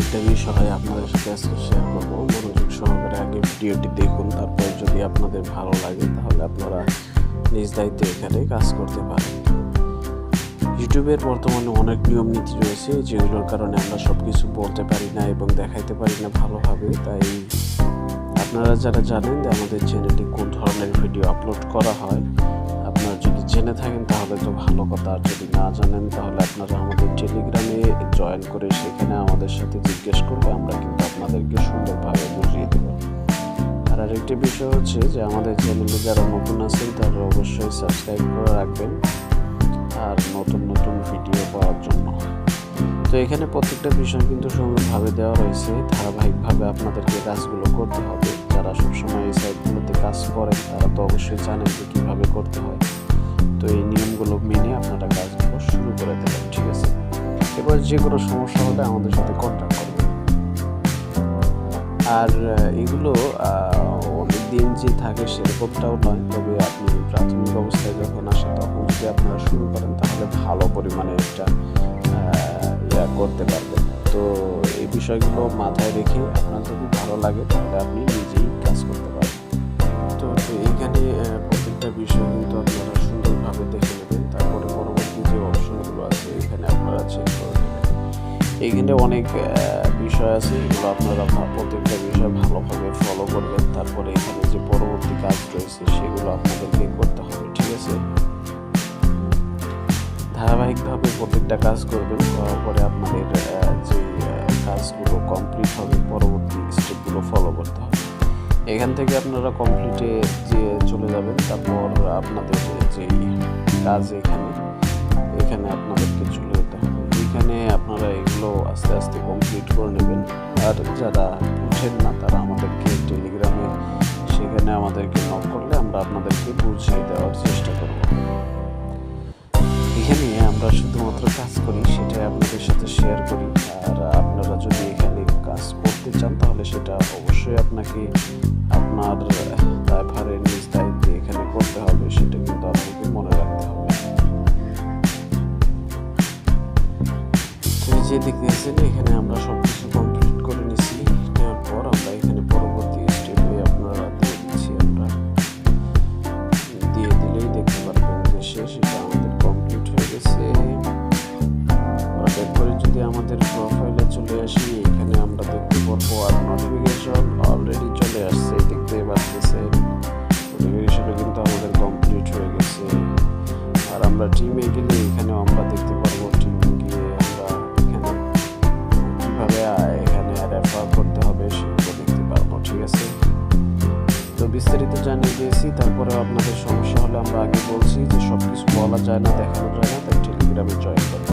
একটা বিষয় আপনাদের সাথে আজকে শেয়ার করব। মনোযোগ সহকারে আগে ভিডিওটি দেখুন, তারপর যদি আপনাদের ভালো লাগে তাহলে আপনারা নিজ দায়িত্বে এখানে কাজ করতে পারেন। ইউটিউবের বর্তমানে অনেক নিয়ম নীতি রয়েছে, যেগুলোর কারণে আমরা সব কিছু বলতে পারি না এবং দেখাইতে পারি না ভালোভাবে। তাই আপনারা যারা জানেন যে আমাদের চ্যানেলে কোন ধরনের ভিডিও আপলোড করা হয় জেনে থাকেন, তাহলে তো ভালো কথা। আর যদি না জানেন, তাহলে আপনারা আমাদের টেলিগ্রামে জয়েন করে সেখানে আমাদের সাথে জিজ্ঞেস করলে আমরা কিন্তু আপনাদেরকে সুন্দরভাবে বুঝিয়ে দেব। আর আরেকটি বিষয় হচ্ছে যে, আমাদের চ্যানেলে যারা নতুন আছেন তারা অবশ্যই সাবস্ক্রাইব করে রাখবেন আর নতুন নতুন ভিডিও পাওয়ার জন্য। তো এখানে প্রত্যেকটা বিষয় কিন্তু সুন্দরভাবে দেওয়া রয়েছে। ধারাবাহিকভাবে আপনাদেরকে কাজগুলো করতে হবে। যারা সবসময় এই সাইটগুলোতে কাজ করেন, তারা তো অবশ্যই জানেন যে কীভাবে করতে হয়। তো এই নিয়মগুলো মেনে আপনারা কাজগুলো শুরু করে দেবেন, ঠিক আছে? এবার যে কোনো সমস্যা হলে আমাদের সাথে কন্ট্যাক্ট করবেন। আর এগুলো অনেক দিন যে থাকে সেরকমটাও নয়, তবে আপনি প্রাথমিক অবস্থায় যখন আসে তখন যদি আপনারা শুরু করেন তাহলে ভালো পরিমাণে একটা ইয়া করতে পারবেন। তো এই বিষয়গুলো মাথায় রেখে আপনার যদি ভালো লাগে তাহলে আপনি নিজেই কাজ করতে পারেন। তো তো এইখানে প্রত্যেকটা বিষয় কিন্তু আপনারা এইখানে অনেক বিষয় আছে। এগুলো আপনারা প্রত্যেকটা বিষয় ভালোভাবে ফলো করবেন। তারপরে এখানে যে পরবর্তী কাজ রয়েছে, সেগুলো আপনাদেরকে করতে হবে, ঠিক আছে? ধারাবাহিকভাবে প্রত্যেকটা কাজ করবেন, করার পরে আপনাদের যে কাজগুলো কমপ্লিট হবে, পরবর্তী স্টেপগুলো ফলো করতে হবে। এখান থেকে আপনারা কমপ্লিটে যে চলে যাবেন, তারপর আপনাদের যে কাজ এখানে এখানে আপনাদেরকে চলে যেতে হবে। এখানে আপনারা এগুলো আস্তে আস্তে কমপ্লিট করে নেবেন। আর যারা বুঝেন না, তারা আমাদেরকে টেলিগ্রামে সেখানে আমাদেরকে নক করলে আমরা আপনাদেরকে বুঝিয়ে দেওয়ার চেষ্টা করব। এখানে আমরা শুধুমাত্র কাজ করি, সেটাই আপনাদের সাথে শেয়ার করি। আর আপনারা যদি এখানে কাজ করতে চান, তাহলে সেটা অবশ্যই আপনাকে আপনার ড্রাইভারের নিজ দায়িত্বে এখানে করতে হবে, সেটা কিন্তু আপনাকে মনে রাখতে হবে। দেখতেছেন এখানে আমরা সব কিছু কমপ্লিট করে নিছি। নেওয়ার পর আমরা এখানে পরবর্তী স্টেপে আপনারা দিয়ে দিচ্ছি আমরা। দিয়ে দিলেই দেখতে পারবেন যে শেষ এটা আমাদের কমপ্লিট হয়ে গেছে। করে যদি আমাদের প্রোফাইলে চলে আসি, এখানে আমরা দেখতে পারব আর নোটিফিকেশন অলরেডি চলে আসছে দেখতে পাচ্ছেন। নোটিফিকেশনও কিন্তু আমাদের কমপ্লিট হয়ে গেছে। আর আমরা টিমে গেলে এখানেও আমরা দেখতে বিস্তারিত জানিয়ে দিয়েছি তারপরে আপনাদের সমস্যা হলে আমরা আগে বলছি যে সব কিছু বলা যায় না, দেখানো যায় না, তাই টেলিগ্রামে জয়েন করবেন